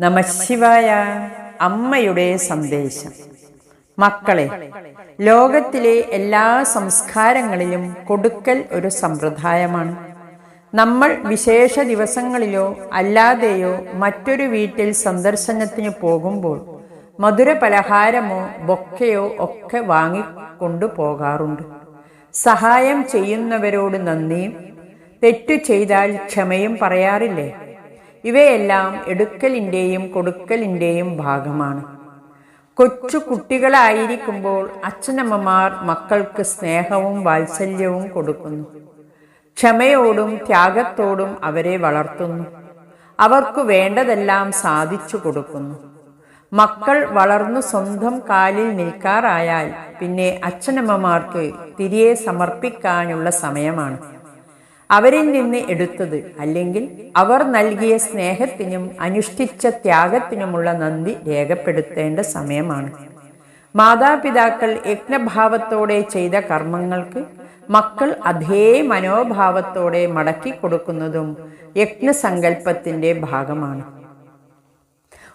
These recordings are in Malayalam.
നമശിവായ അമ്മയുടെ സന്ദേശം. മക്കളെ ലോകത്തിലെ എല്ലാ സംസ്കാരങ്ങളിലും കൊടുക്കൽ ഒരു സമ്പ്രദായമാണ്. നമ്മൾ വിശേഷ ദിവസങ്ങളിലോ അല്ലാതെയോ മറ്റൊരു വീട്ടിൽ സന്ദർശനത്തിന് പോകുമ്പോൾ മധുര പലഹാരമോ ബൊക്കയോ ഒക്കെ വാങ്ങിക്കൊണ്ടു പോകാറുണ്ട്. സഹായം ചെയ്യുന്നവരോട് നന്ദിയും തെറ്റു ചെയ്താൽ ക്ഷമയും പറയാറില്ലേ? ഇവയെല്ലാം എടുക്കലിന്റെയും കൊടുക്കലിന്റെയും ഭാഗമാണ്. കൊച്ചു കുട്ടികളായിരിക്കുമ്പോൾ അച്ഛനമ്മമാർ മക്കൾക്ക് സ്നേഹവും വാത്സല്യവും കൊടുക്കുന്നു. ക്ഷമയോടും ത്യാഗത്തോടും അവരെ വളർത്തുന്നു. അവർക്ക് വേണ്ടതെല്ലാം സാധിച്ചു കൊടുക്കുന്നു. മക്കൾ വളർന്നു സ്വന്തം കാലിൽ നിൽക്കാറായാൽ പിന്നെ അച്ഛനമ്മമാർക്ക് തിരികെ സമർപ്പിക്കാനുള്ള സമയമാണ്. അവരിൽ നിന്ന് എടുത്തത് അല്ലെങ്കിൽ അവർ നൽകിയ സ്നേഹത്തിനും അനുഷ്ഠിച്ച ത്യാഗത്തിനുമുള്ള നന്ദി രേഖപ്പെടുത്തേണ്ട സമയമാണ്. മാതാപിതാക്കൾ യജ്ഞഭാവത്തോടെ ചെയ്ത കർമ്മങ്ങൾക്ക് മക്കൾ അതേ മനോഭാവത്തോടെ മടക്കി കൊടുക്കുന്നതും യജ്ഞസങ്കല്പത്തിന്റെ ഭാഗമാണ്.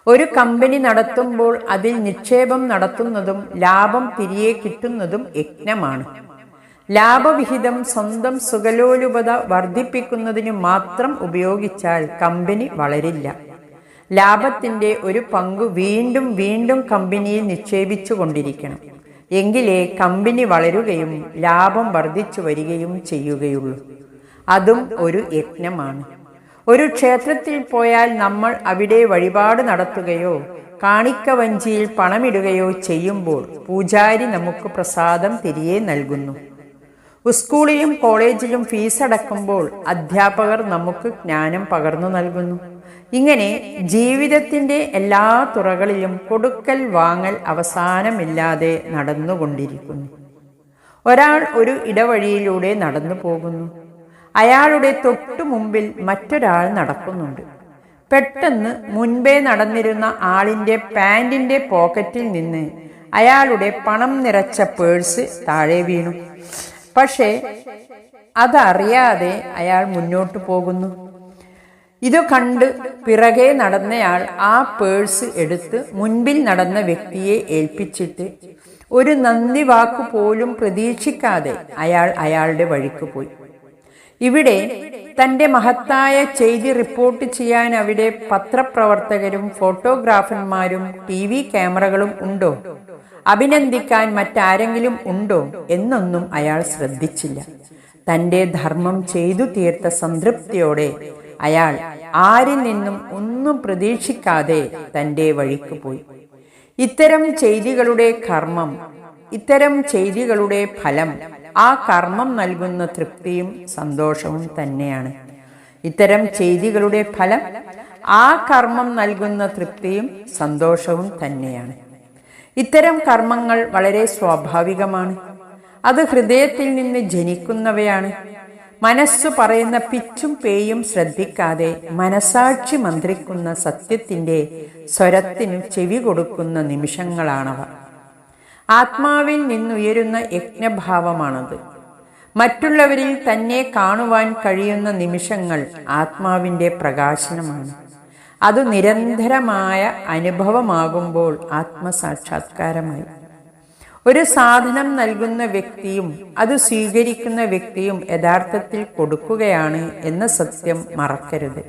ഒരു കമ്പനി നടത്തുമ്പോൾ അതിൽ നിക്ഷേപം നടത്തുന്നതും ലാഭം തിരികെ കിട്ടുന്നതും യജ്ഞമാണ്. ലാഭവിഹിതം സ്വന്തം സുഖലോലുപത വർദ്ധിപ്പിക്കുന്നതിന് മാത്രം ഉപയോഗിച്ചാൽ കമ്പനി വളരില്ല. ലാഭത്തിന്റെ ഒരു പങ്കു വീണ്ടും വീണ്ടും കമ്പനിയിൽ നിക്ഷേപിച്ചു കൊണ്ടിരിക്കണം. എങ്കിലേ കമ്പനി വളരുകയും ലാഭം വർദ്ധിച്ചു വരികയും ചെയ്യുകയുള്ളൂ. അതും ഒരു യജ്ഞമാണ് ഒരു ക്ഷേത്രത്തിൽ പോയാൽ നമ്മൾ അവിടെ വഴിപാട് നടത്തുകയോ കാണിക്ക വഞ്ചിയിൽ പണമിടുകയോ ചെയ്യുമ്പോൾ പൂജാരി നമുക്ക് പ്രസാദം തിരികെ നൽകുന്നു. സ്കൂളിലും കോളേജിലും ഫീസ് അടക്കുമ്പോൾ അധ്യാപകർ നമുക്ക് ജ്ഞാനം പകർന്നു നൽകുന്നു. ഇങ്ങനെ ജീവിതത്തിന്റെ എല്ലാ തുറകളിലും കൊടുക്കൽ വാങ്ങൽ അവസാനമില്ലാതെ നടന്നുകൊണ്ടിരിക്കുന്നു. ഒരാൾ ഒരു ഇടവഴിയിലൂടെ നടന്നു പോകുന്നു. അയാളുടെ തൊട്ടു മുമ്പിൽ മറ്റൊരാൾ നടക്കുന്നുണ്ട്. പെട്ടെന്ന് മുൻപേ നടന്നിരുന്ന ആളിന്റെ പാൻറിന്റെ പോക്കറ്റിൽ നിന്ന് അയാളുടെ പണം നിറച്ച പേഴ്സ് താഴെ വീണു. പക്ഷേ അതറിയാതെ അയാൾ മുന്നോട്ട് പോകുന്നു. ഇത് കണ്ട് പിറകെ നടന്നയാൾ ആ പേഴ്സ് എടുത്ത് മുൻപിൽ നടന്ന വ്യക്തിയെ ഏൽപ്പിച്ചിട്ട് ഒരു നന്ദി വാക്കു പോലും പ്രതീക്ഷിക്കാതെ അയാൾ അയാളുടെ വഴിക്ക് പോയി. ഇവിടെ തന്റെ മഹത്തായ ചെയ്തി റിപ്പോർട്ട് ചെയ്യാൻ അവിടെ പത്രപ്രവർത്തകരും ഫോട്ടോഗ്രാഫർമാരും ടി വി ക്യാമറകളും ഉണ്ടോ? അഭിനന്ദിക്കാൻ മറ്റാരെങ്കിലും ഉണ്ടോ എന്നൊന്നും അയാൾ ശ്രദ്ധിച്ചില്ല. തന്റെ ധർമ്മം ചെയ്തു തീർത്ത സംതൃപ്തിയോടെ അയാൾ ആരിൽ നിന്നും ഒന്നും പ്രതീക്ഷിക്കാതെ തന്റെ വഴിക്ക് പോയി. ഇത്തരം ചെയ്തികളുടെ കർമ്മം ഇത്തരം ചെയ്തികളുടെ ഫലം ആ കർമ്മം നൽകുന്ന തൃപ്തിയും സന്തോഷവും തന്നെയാണ്. ഇത്തരം ചെയ്തികളുടെ ഫലം ആ കർമ്മം നൽകുന്ന തൃപ്തിയും സന്തോഷവും തന്നെയാണ്. ഇത്തരം കർമ്മങ്ങൾ വളരെ സ്വാഭാവികമാണ്. അത് ഹൃദയത്തിൽ നിന്ന് ജനിക്കുന്നവയാണ്. മനസ്സു പറയുന്ന പിച്ചും പേയും ശ്രദ്ധിക്കാതെ മനസാക്ഷി മന്ത്രിക്കുന്ന സത്യത്തിന്റെ സ്വരത്തിനു ചെവി കൊടുക്കുന്ന നിമിഷങ്ങളാണവ. ആത്മാവിൽ നിന്നുയരുന്ന യജ്ഞഭാവമാണത്. മറ്റുള്ളവരിൽ തന്നെ കാണുവാൻ കഴിയുന്ന നിമിഷങ്ങൾ ആത്മാവിന്റെ പ്രകാശനമാണ്. അത് നിരന്തരമായ അനുഭവമാകുമ്പോൾ ആത്മസാക്ഷാത്കാരമായി. ഒരു സാധനം നൽകുന്ന വ്യക്തിയും അത് സ്വീകരിക്കുന്ന വ്യക്തിയും യഥാർത്ഥത്തിൽ കൊടുക്കുകയാണ് എന്ന സത്യം മറക്കരുത്.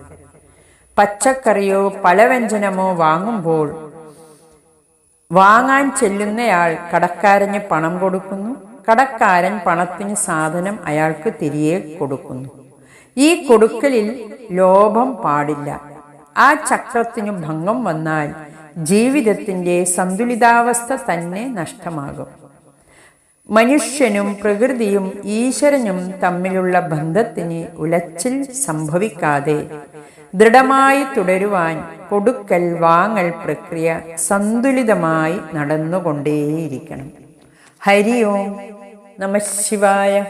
പച്ചക്കറിയോ പലവ്യഞ്ജനമോ വാങ്ങുമ്പോൾ വാങ്ങാൻ ചെല്ലുന്നയാൾ കടക്കാരന് പണം കൊടുക്കുന്നു. കടക്കാരൻ പണത്തിന് സാധനം അയാൾക്ക് തിരികെ കൊടുക്കുന്നു. ഈ കൊടുക്കലിൽ ലോഭം പാടില്ല. ആ ചക്രത്തിനു ഭംഗം വന്നാൽ ജീവിതത്തിന്റെ സന്തുലിതാവസ്ഥ തന്നെ നഷ്ടമാകും. മനുഷ്യനും പ്രകൃതിയും ഈശ്വരനും തമ്മിലുള്ള ബന്ധത്തിന് ഉലച്ചിൽ സംഭവിക്കാതെ ദൃഢമായി തുടരുവാൻ കൊടുക്കൽ വാങ്ങൽ പ്രക്രിയ സന്തുലിതമായി നടന്നുകൊണ്ടേയിരിക്കണം. ഹരി ഓം നമ ശിവായ.